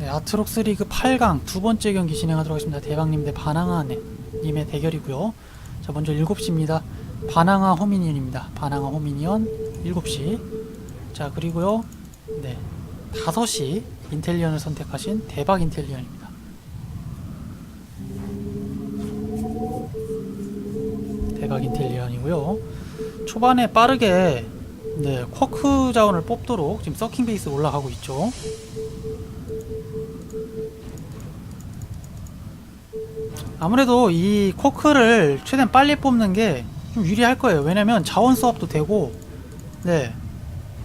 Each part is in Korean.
네, 아트록스 리그 8강 두 번째 경기 진행하도록 하겠습니다. 대박님 대 바나나 님의 대결이고요. 자, 먼저 7시입니다. 바나나 호미니언입니다. 바나나 호미니언 7시. 자, 그리고요. 네. 5시 인텔리언을 선택하신 대박 인텔리언입니다. 대박 인텔리언이고요. 초반에 빠르게 네, 쿼크 자원을 뽑도록 지금 서킹 베이스 올라가고 있죠. 아무래도 이 쿼크를 최대한 빨리 뽑는 게 좀 유리할 거예요. 왜냐면 자원 수업도 되고, 네.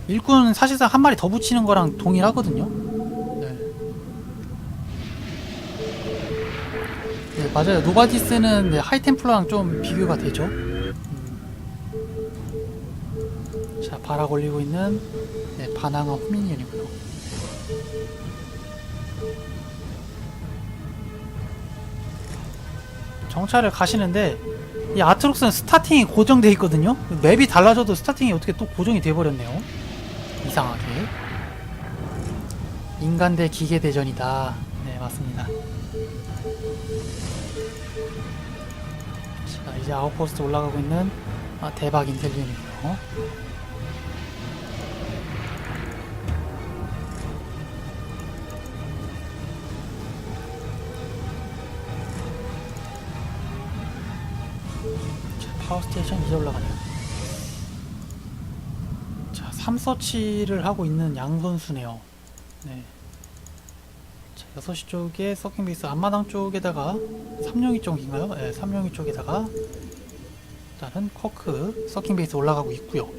일꾼 사실상 한 마리 더 붙이는 거랑 동일하거든요. 네. 네, 맞아요. 노바디스는 네, 하이템플러랑 좀 비교가 되죠. 음. 자, 바락 올리고 있는 네, 바나나 호미니언이고요. 정찰을 가시는데 이 아트록스는 스타팅이 고정돼 있거든요. 맵이 달라져도 스타팅이 어떻게 또 고정이 돼 버렸네요. 이상하게. 인간 대 기계 대전이다. 네, 맞습니다. 자, 이제 아웃포스트 올라가고 있는 아, 대박 인텔리언이고요. 파워스테이션 이제 올라가네요. 자, 3서치를 하고 있는 양 선수네요. 네. 자, 6시 쪽에 서킹 베이스 앞마당 쪽에다가 3용이 쪽인가요? 네, 3용이 쪽에다가 일단은 커크 서킹 베이스 올라가고 있고요.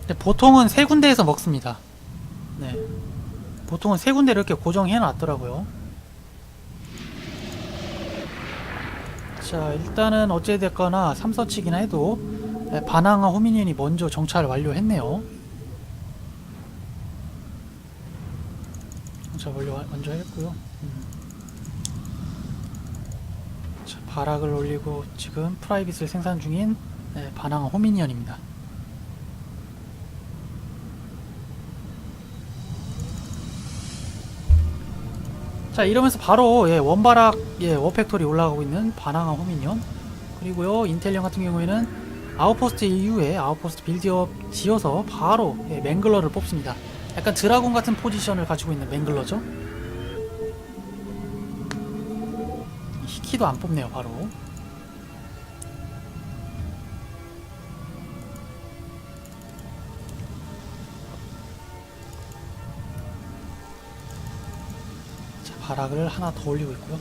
근데 보통은 세 군데에서 먹습니다. 네. 보통은 세 군데를 이렇게 고정해 놨더라고요. 자 일단은 어찌됐거나 3서치기나 해도 네, 바나나 호미니언이 먼저 정찰을 완료했네요. 정찰 완료 먼저 했고요. 음. 자 바락을 올리고 지금 프라이빗을 생산 중인 네, 바나나 호미니언입니다 자 이러면서 바로 예, 원바락 예, 워팩토리 올라가고 있는 바나나 호미니언 그리고요 인텔리언 같은 경우에는 아웃포스트 이후에 아웃포스트 빌드업 지어서 바로 예, 맹글러를 뽑습니다. 약간 드라곤 같은 포지션을 가지고 있는 맹글러죠? 히키도 안 뽑네요 바로 자 바락을 하나 더 올리고 있고요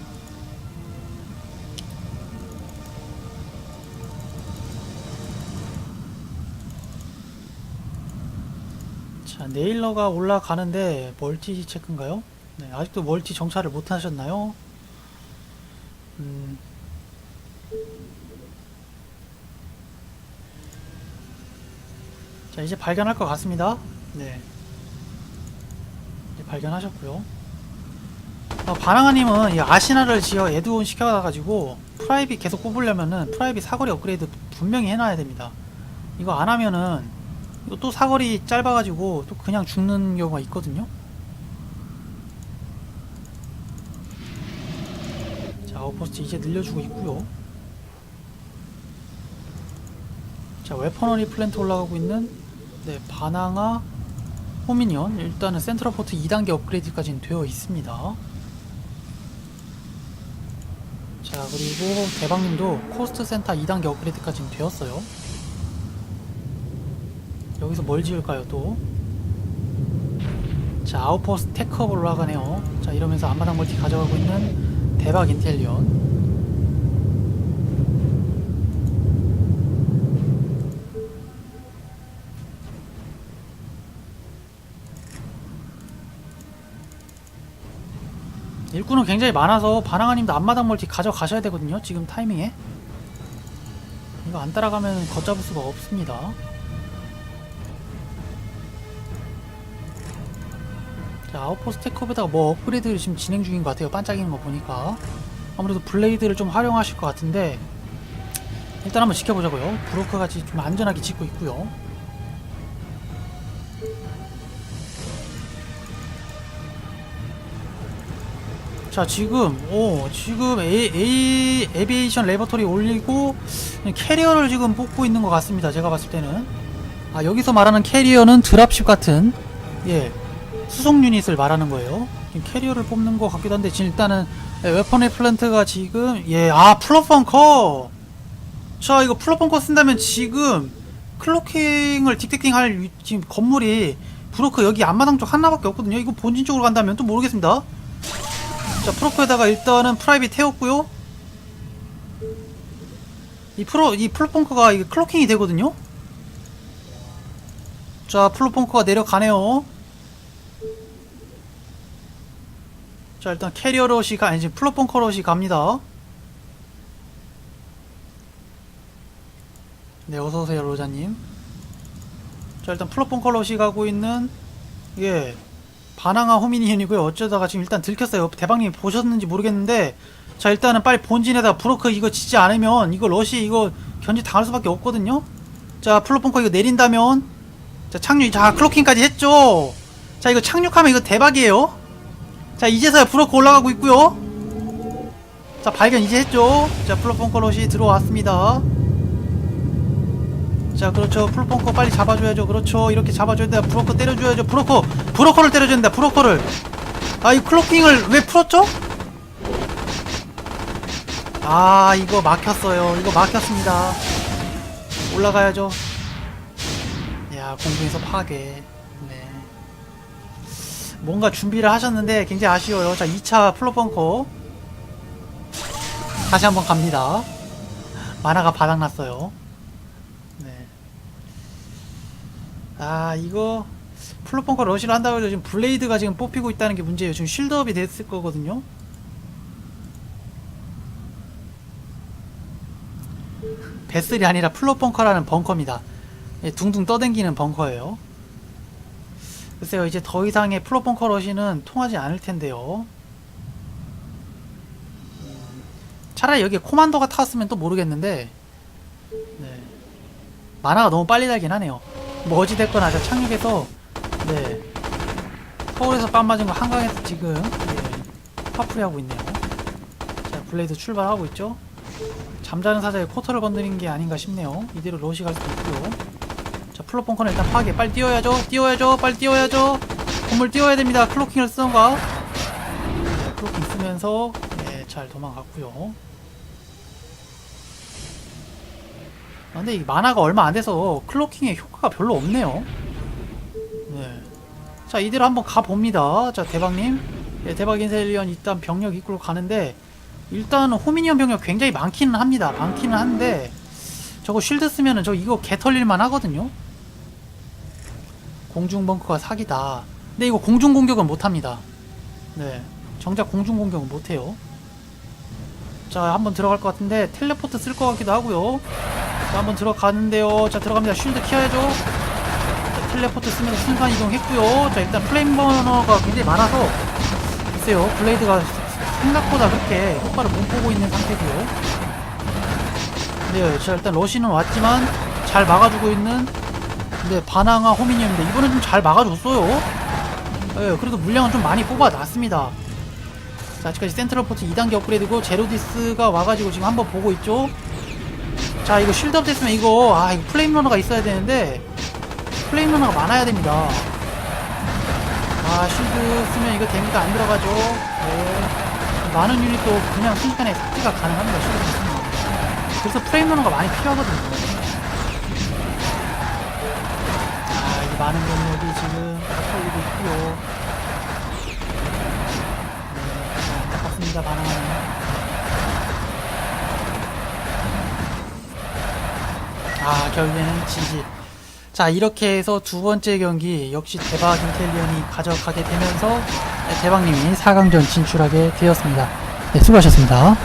자, 네일러가 올라가는데 멀티 체크인가요? 네, 아직도 멀티 정찰을 못 하셨나요? 음. 자, 이제 발견할 것 같습니다. 네. 이제 발견하셨고요. 어, 바나가님은 이 아시나를 지어 에드온 시켜가지고 프라이빗 계속 뽑으려면은 프라이빗 사거리 업그레이드 분명히 해놔야 됩니다. 이거 안 하면은 이거 또 사거리 짧아가지고 또 그냥 죽는 경우가 있거든요. 자, 아웃포스트 이제 늘려주고 있고요. 자, 웨퍼너리 플랜트 올라가고 있는 네, 바나나 호미니언 일단은 센트럴 포트 2단계 업그레이드까지는 되어 있습니다. 자, 그리고 대박님도 코스트 센터 2단계 업그레이드까지는 되었어요. 여기서 뭘 지을까요 또? 자 아웃포스트 테크업 올라가네요 자 이러면서 앞마당 멀티 가져가고 있는 대박 인텔리언 일꾼은 굉장히 많아서 바나가님도 앞마당 멀티 가져가셔야 되거든요 지금 타이밍에 이거 안 따라가면 걷잡을 수가 없습니다 자, 아웃포스트 테크업에다가 뭐 업그레이드를 지금 진행 중인 것 같아요. 반짝이는 거 보니까. 아무래도 블레이드를 좀 활용하실 것 같은데, 일단 한번 지켜보자고요. 브로커 같이 좀 안전하게 짓고 있고요. 자 지금 오 지금 A, A 에비에이션 레버토리 올리고 캐리어를 지금 뽑고 있는 것 같습니다. 제가 봤을 때는 아 여기서 말하는 캐리어는 드랍십 같은 예 수송 유닛을 말하는 거예요. 캐리어를 뽑는 것 같기도 한데 지금 일단은 예, 웨퍼의 플랜트가 지금 예아 플러펑커 자 이거 플러펑커 쓴다면 지금 클로킹을 딕택팅 할 위- 지금 건물이 브로커 여기 앞마당 쪽 하나밖에 없거든요. 이거 본진 쪽으로 간다면 또 모르겠습니다. 자 프로커에다가 일단은 프라이빗 태웠고요. 이 프로 이 플로펑커가 이게 클로킹이 되거든요. 자 플로펑커가 내려가네요. 자 일단 캐리어 러시 가 아니지 플로펑커 러시 갑니다. 네 어서오세요 로자님. 자 일단 플로펑커 러시 가고 있는 예 바나나 호미니언이고요. 어쩌다가 지금 일단 들켰어요. 대박님 보셨는지 모르겠는데 자 일단은 빨리 본진에다 브로커 이거 치지 않으면 이거 러시 이거 견제 당할 수밖에 없거든요. 자 플로펑커 이거 내린다면 자 착륙 자 클로킹까지 했죠. 자 이거 착륙하면 이거 대박이에요. 자 이제서야 브로커 올라가고 있고요. 자 발견 이제 했죠. 자 플로펑커 러시 들어왔습니다. 자 그렇죠. 플로펑커 빨리 잡아줘야죠. 그렇죠. 이렇게 잡아줘야 돼 브로커 때려줘야죠. 브로커. 브로커를 때려줘야 된다. 브로커를. 아 이 클로킹을 왜 풀었죠? 아 이거 막혔어요. 이거 막혔습니다. 올라가야죠. 야 공중에서 파괴. 네. 뭔가 준비를 하셨는데 굉장히 아쉬워요. 자 2차 플로펑커. 다시 한번 갑니다. 만화가 바닥났어요 네. 아 이거 플로펑커 러시를 한다고 해도 지금 블레이드가 지금 뽑히고 있다는 게 문제예요. 지금 쉴드업이 됐을 거거든요. 베슬이 아니라 플로펑커라는 벙커입니다. 예, 둥둥 떠댕기는 벙커예요. 글쎄요 이제 더 이상의 플로펑커 러시는 통하지 않을 텐데요. 음, 차라리 여기에 코만도가 타왔으면 또 모르겠는데 네. 만화가 너무 빨리 달긴 하네요. 뭐 어찌 됐거나 자 착륙해서 네 서울에서 빰 맞은 거 한강에서 지금 예, 파풀이 하고 있네요. 자 블레이드 출발하고 있죠. 잠자는 사자의 코터를 건드린 게 아닌가 싶네요. 이대로 러시 갈 수도 있고요. 자 플로펑커는 일단 파괴 빨리 뛰어야죠. 뛰어야죠. 빨리 뛰어야죠. 건물 뛰어야 됩니다. 클로킹을 쓰던가. 네, 클로킹 쓰면서 네, 잘 도망갔고요. 근데 이 만화가 얼마 안 돼서 클로킹의 효과가 별로 없네요. 네. 자, 이대로 한번 가봅니다. 자, 대박님. 예, 대박 인셀리언 일단 병력 이끌고 가는데, 일단 호미니언 병력 굉장히 많기는 합니다. 많기는 한데, 저거 쉴드 쓰면은 저 이거 개 털릴만 하거든요? 공중 벙커가 사기다. 근데 이거 공중 공격은 못 합니다. 네. 정작 공중 공격은 못 해요. 자, 한번 들어갈 것 같은데, 텔레포트 쓸 것 같기도 하고요. 자, 한번 들어가는데요. 자, 들어갑니다. 쉴드 키워야죠. 자, 텔레포트 쓰면서 순간 이동했고요. 자, 일단 플레임 버너가 굉장히 많아서 글쎄요. 블레이드가 생각보다 그렇게 효과를 못 보고 있는 상태고요. 네, 자, 일단 러시는 왔지만 잘 막아주고 있는 네, 바나나 호미니언인데 이번엔 좀 잘 막아줬어요. 네, 그래도 물량은 좀 많이 뽑아놨습니다. 자, 아직까지 센트럴 포트 2단계 업그레이드고 제로디스가 와가지고 지금 한번 보고 있죠. 자 이거 쉴드업 됐으면 이거 아 이거 플레임 러너가 있어야 되는데 플레임 러너가 많아야 됩니다. 아 쉴드 쓰면 이거 데미가 안 들어가죠? 네. 많은 유닛도 그냥 순식간에 삭제가 가능합니다 쉴드 있으면 그래서 플레임 러너가 많이 필요하거든요. 아이 많은 병력이 지금 다 털리고 있고요 네 안타깝습니다 바나나는 아 결국에는 지지. 자 이렇게 해서 두 번째 경기 역시 대박 인텔리언이 가져가게 되면서 대박님이 4강전 진출하게 되었습니다. 네 수고하셨습니다